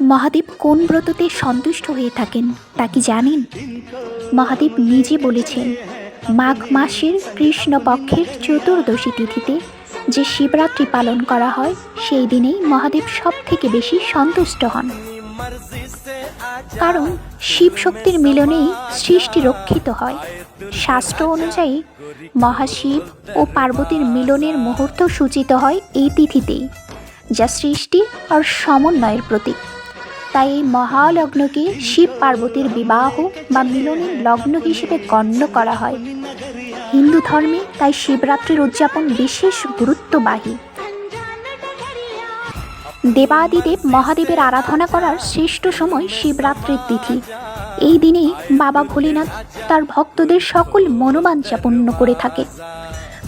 মহাদেব কোন ব্রততে সন্তুষ্ট হয়ে থাকেন তা কি জানেন? মহাদেব নিজে বলেছেন, মাঘ মাসের কৃষ্ণপক্ষের চতুর্দশী তিথিতে যে শিবরাত্রি পালন করা হয়, সেই দিনেই মহাদেব সব থেকে বেশি সন্তুষ্ট হন। কারণ শিব শক্তির মিলনেই সৃষ্টি রক্ষিত হয়। শাস্ত্র অনুযায়ী মহাশিব ও পার্বতীর মিলনের মুহূর্ত সূচিত হয় এই তিথিতেই, যা সৃষ্টি আর সমন্বয়ের প্রতীক। তাই এই মহালগ্নকে শিব পার্বতীর বিবাহ বা মিলনের লগ্ন হিসেবে গণ্য করা হয়। হিন্দু ধর্মে তাই শিবরাত্রির উদযাপন বিশেষ গুরুত্ববাহী। দেবাদিদেব মহাদেবের আরাধনা করার শ্রেষ্ঠ সময় শিবরাত্রির তিথি। এই দিনে বাবা ভোলেনাথ তার ভক্তদের সকল মনোবাঞ্ছা পূর্ণ করে থাকে।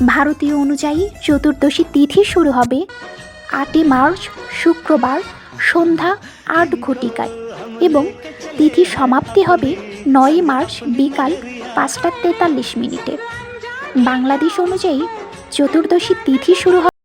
ভারতীয় অনুযায়ী চতুর্দশী তিথি শুরু হবে আটই মার্চ, শুক্রবার সন্ধ্যা আট ঘটিকায় এবং তিথি সমাপ্তি হবে নয় মার্চ বিকাল পাঁচটা তেতাল্লিশ মিনিটে। বাংলাদেশ অনুযায়ী চতুর্দশী তিথি শুরু হবে